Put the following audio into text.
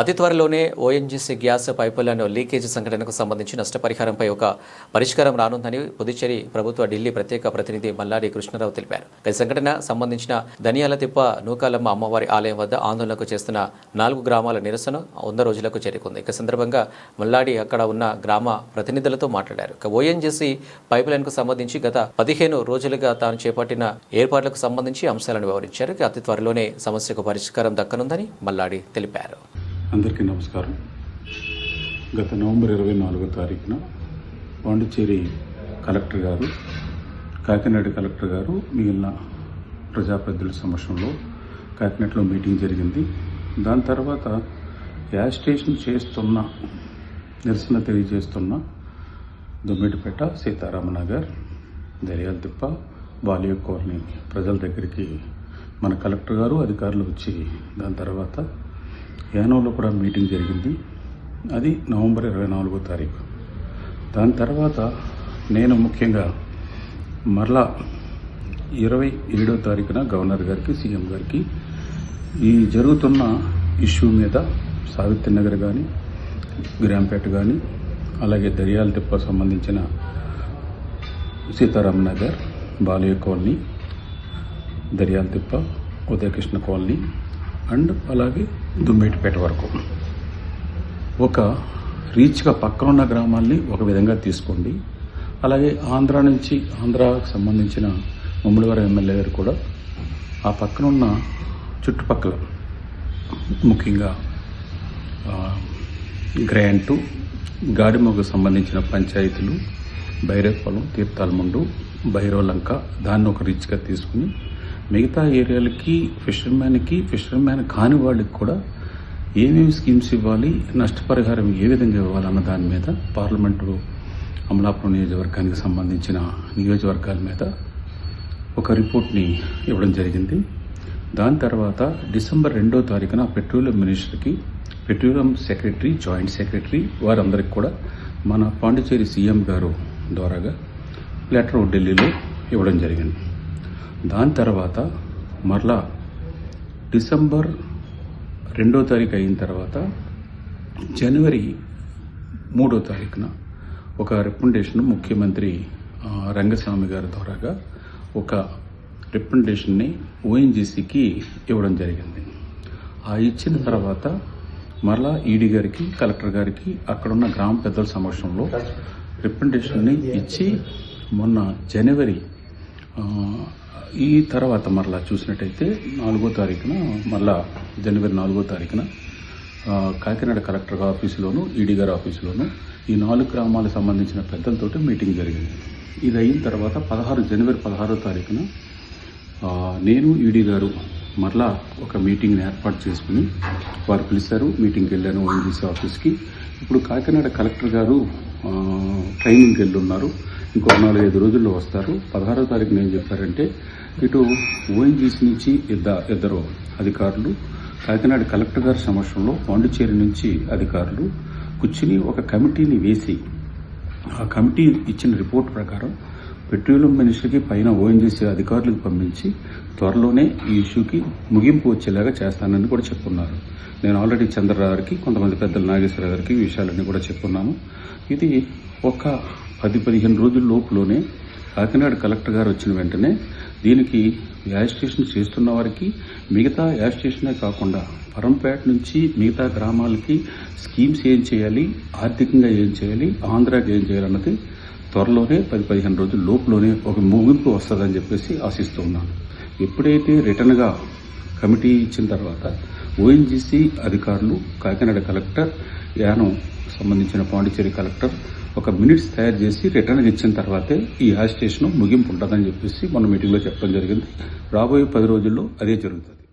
అతి త్వరలోనే ONGC gas పైపులను leakage సంఘటనకు సంబంధించి నష్టపరిహారంపై ఒక పరిష్కారం రానుందని పుదుచ్చేరి ప్రభుత్వ ఢిల్లీ ప్రత్యేక ప్రతినిధి మల్లాడి కృష్ణారావు తెలిపారు. ఈ సంఘటన సంబంధించిన ధనియాల తిప్ప నూకాలమ్మ అమ్మవారి ఆలయం వద్ద ఆందోళనకు చేస్తున్న నాలుగు గ్రామాల నిరసన వంద రోజులకు చేరుకుంది. ఇక సందర్భంగా మల్లాడి అక్కడ ఉన్న గ్రామ ప్రతినిధులతో మాట్లాడారు. ఇక ఓఎన్జీసీ పైపులైన్కు సంబంధించి గత పదిహేను రోజులుగా తాను చేపట్టిన ఏర్పాట్లకు సంబంధించి అంశాలను వివరించారు. అతి త్వరలోనే సమస్యకు పరిష్కారం దక్కనుందని మల్లాడి తెలిపారు. అందరికీ నమస్కారం. గత నవంబర్ ఇరవై నాలుగో తారీఖున పాండిచ్చేరి కలెక్టర్ గారు కాకినాడ కలెక్టర్ గారు మిగిలిన ప్రజాప్రతినిధుల సమక్షంలో కాకినాడలో మీటింగ్ జరిగింది. దాని తర్వాత గ్యాస్ స్టేషన్ చేస్తున్న నిరసన తెలియజేస్తున్న దుమ్మిడిపేట సీతారామనగర్ దర్యాలతిప్ప బాలియో కాలనీ ప్రజల దగ్గరికి మన కలెక్టర్ గారు అధికారులు వచ్చి దాని తర్వాత యానోలో కూడా మీటింగ్ జరిగింది. అది నవంబర్ ఇరవై నాలుగో తారీఖు. దాని తర్వాత నేను ముఖ్యంగా మరలా ఇరవై ఏడో తారీఖున గవర్నర్ గారికి సీఎం గారికి ఈ జరుగుతున్న ఇష్యూ మీద సావిత్రి నగర్ కానీ గ్రాంపేట కానీ అలాగే దర్యాల తిప్ప సంబంధించిన Sitaram Nagar Balayya colony Daryala Tippa Udayakrishna colony and అలాగే దుమ్మేటిపేట వరకు. ఒక రీచ్గా పక్కన ఉన్న గ్రామాల్ని ఒక విధంగా తీసుకోండి. అలాగే ఆంధ్ర నుంచి ఆంధ్రాకు సంబంధించిన ముమ్మడివారం ఎమ్మెల్యే గారు కూడా ఆ పక్కన ఉన్న చుట్టుపక్కల ముఖ్యంగా గ్రాంటు గాడిమకు సంబంధించిన పంచాయతీలు బైరేపొలం తీర్థాలముండు బైరోలంక దాన్ని ఒక రీచ్గా తీసుకుని మిగతా ఏరియాలకి ఫిషర్మ్యాన్కి ఫిషర్మ్యాన్ కాని వాళ్ళకి కూడా ఏమేమి స్కీమ్స్ ఇవ్వాలి నష్టపరిహారం ఏ విధంగా ఇవ్వాలన్న దాని మీద పార్లమెంటు అమలాపురం నియోజకవర్గానికి సంబంధించిన నియోజకవర్గాల మీద ఒక రిపోర్ట్ని ఇవ్వడం జరిగింది. దాని తర్వాత డిసెంబర్ రెండో తారీఖున పెట్రోలియం మినిస్టర్కి పెట్రోలియం సెక్రటరీ జాయింట్ సెక్రటరీ వారందరికి కూడా మన పాండిచేరి సీఎం గారు ద్వారాగా లెటర్ ఢిల్లీలో ఇవ్వడం జరిగింది. దాని తర్వాత మరలా డిసెంబర్ రెండో తారీఖు అయిన తర్వాత జనవరి మూడో తారీఖున ఒక రికమెండేషన్ ముఖ్యమంత్రి రంగస్వామి గారి ద్వారాగా ఒక రికమెండేషన్ని ఓఎన్జీసీకి ఇవ్వడం జరిగింది. ఆ ఇచ్చిన తర్వాత మరలా ఈడీ గారికి కలెక్టర్ గారికి అక్కడున్న గ్రామ పెద్దల సమక్షంలో రికమెండేషన్ని ఇచ్చి మొన్న జనవరి ఈ తర్వాత మరలా చూసినట్టయితే నాలుగో తారీఖున మళ్ళా జనవరి నాలుగో తారీఖున కాకినాడ కలెక్టర్ ఆఫీసులోను ఈడీ గారి ఆఫీసులోను ఈ నాలుగు గ్రామాలకు సంబంధించిన పెద్దలతోటి మీటింగ్ జరిగింది. ఇది అయిన తర్వాత పదహారు జనవరి పదహారో తారీఖున నేను ఈడీ గారు మరలా ఒక మీటింగ్ని ఏర్పాటు చేసుకుని వారు పిలిచారు. మీటింగ్కి వెళ్ళాను ఓఎన్జీసీ ఆఫీస్కి. ఇప్పుడు కాకినాడ కలెక్టర్ గారు ట్రైనింగ్కి వెళ్ళి ఉన్నారు ఇంకో నాలుగైదు రోజుల్లో వస్తారు. పదహారో తారీఖున ఏం చెప్పారంటే ఇటు ఓఎన్జీసీ నుంచి ఇద్ద ఇద్దరు అధికారులు కాకినాడ కలెక్టర్ గారి సమక్షంలో పాండిచ్చేరి నుంచి అధికారులు కూర్చుని ఒక కమిటీని వేసి ఆ కమిటీ ఇచ్చిన రిపోర్ట్ ప్రకారం పెట్రోలియం మినిస్టర్కి పైన ఓఎన్జీసీ అధికారులకు పంపించి త్వరలోనే ఈ ఇష్యూకి ముగింపు వచ్చేలాగా చేస్తానని కూడా చెప్పున్నారు నేను ఆల్రెడీ చంద్ర గారికి కొంతమంది పెద్దలు నాగేశ్వర గారికి ఈ విషయాలన్నీ కూడా చెప్పున్నాము ఇది ఒక పది పదిహేను రోజుల లోపులోనే కాకినాడ కలెక్టర్ గారు వచ్చిన వెంటనే దీనికి యాజిస్ట్రేషన్ చేస్తున్న వారికి మిగతా యాజిస్ట్రేషనే కాకుండా పరంపేట నుంచి మిగతా గ్రామాలకి స్కీమ్స్ ఏం చేయాలి ఆర్థికంగా ఏం చేయాలి ఆంధ్రాకి ఏం చేయాలన్నది త్వరలోనే పది పదిహేను రోజుల లోపులోనే ఒక ముగింపు వస్తుందని చెప్పేసి ఆశిస్తూ ఉన్నాను. ఎప్పుడైతే రిటర్న్గా కమిటీ ఇచ్చిన తర్వాత ఓఎన్జీసీ అధికారులు కాకినాడ కలెక్టర్ యానం సంబంధించిన పాండిచ్చేరి కలెక్టర్ ఒక మినిట్స్ తయారు చేసి రిటర్న్ ఇచ్చిన తర్వాతే ఈ యాజ్ స్టేషన్ ముగింపు ఉంటుందని చెప్పేసి మొన్న మీటింగ్లో చెప్పడం జరిగింది. రాబోయే పది రోజుల్లో అదే జరుగుతుంది.